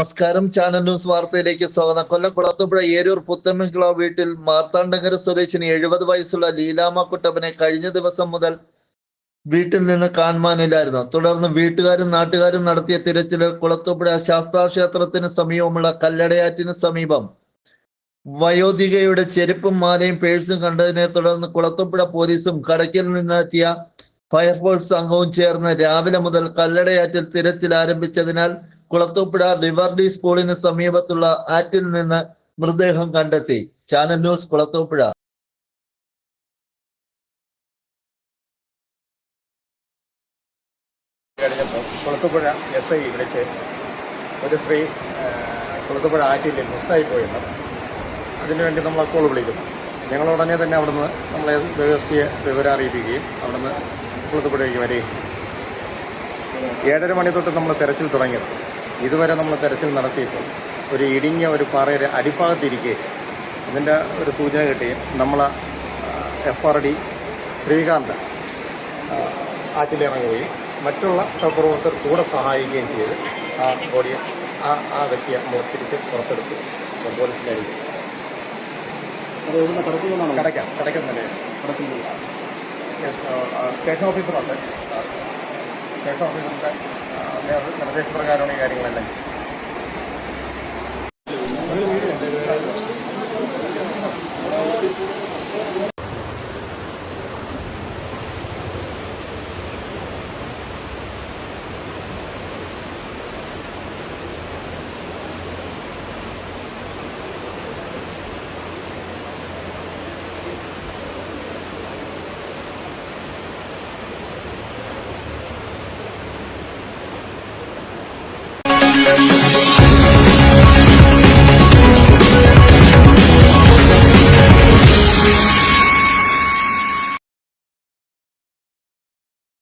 നമസ്കാരം. Channel news വാർത്തയിലേക്ക് സ്വാഗതം. കൊല്ലം കുളത്തുപുഴ ഏരൂർ പുത്തമ്മിക്കുള വീട്ടിൽ മാർത്താണ്ഡങ്കര സ്വദേശിനി എഴുപത് വയസ്സുള്ള ലീലാമ കുട്ടപ്പനെ കഴിഞ്ഞ ദിവസം മുതൽ വീട്ടിൽ നിന്ന് കാണുവാനില്ലായിരുന്നു. തുടർന്ന് വീട്ടുകാരും നാട്ടുകാരും നടത്തിയ തിരച്ചിൽ കുളത്തുപുഴ ശാസ്താ ക്ഷേത്രത്തിന് സമീപമുള്ള കല്ലടയാറ്റിന് സമീപം വയോധികയുടെ ചെരുപ്പും മാലയും പേഴ്സും കണ്ടതിനെ തുടർന്ന് കുളത്തുപുഴ പോലീസും കടക്കിൽ നിന്നെത്തിയ ഫയർഫോഴ്സ് സംഘവും ചേർന്ന് രാവിലെ മുതൽ കല്ലടയാറ്റിൽ തിരച്ചിൽ ആരംഭിച്ചതിനാൽ കുളത്തൂപ്പുഴ റിവർഡി സ്കൂളിന് സമീപത്തുള്ള ആറ്റിൽ നിന്ന് മൃതദേഹം കണ്ടെത്തി. Channel news Kulathupuzha. കഴിഞ്ഞപ്പോൾ കുളത്തുപുഴ എസ് ഐ വിളിച്ച് ഒരു സ്ത്രീ കുളത്തുപുഴ ആറ്റിൽ മിസ്സായി പോയെന്ന് അതിനുവേണ്ടി നമ്മൾ കോൾ വിളിക്കുന്നു. ഞങ്ങൾ ഉടനെ തന്നെ അവിടുന്ന് നമ്മളെ വ്യവസ്ഥയെ വിവരം അറിയിപ്പിക്കുകയും അവിടുന്ന് കുളത്തുപുഴയ്ക്ക് വരികയും ഏഴര മണി തൊട്ട് നമ്മൾ തെരച്ചിൽ തുടങ്ങിയത്. ഇതുവരെ നമ്മൾ തെരച്ചിൽ നടത്തിയപ്പോൾ ഒരു ഇടിഞ്ഞ ഒരു പാറയുടെ അടിഭാഗത്തിരിക്കെ ഇതിന്റെ ഒരു സൂചന കിട്ടി. നമ്മൾ എഫ് ആർ ഡി ശ്രീകാന്ത് ആറ്റിലിറങ്ങുകയും മറ്റുള്ള സഹപ്രവർത്തകർ കൂടെ സഹായിക്കുകയും ചെയ്ത് ആ ബോഡിയെ ആ ആ വ്യക്തിയെ നമ്മൾ തിരിച്ച് പുറത്തെടുത്തു. പോലീസിലായിരിക്കും കടയ്ക്കാം യെസ് സ്റ്റേഷൻ ഓഫീസറുണ്ട്. സ്റ്റേഷൻ ഓഫീസറിന്റെ നിർദ്ദേശപ്രകാരമാണ് ഈ കാര്യങ്ങളെല്ലാം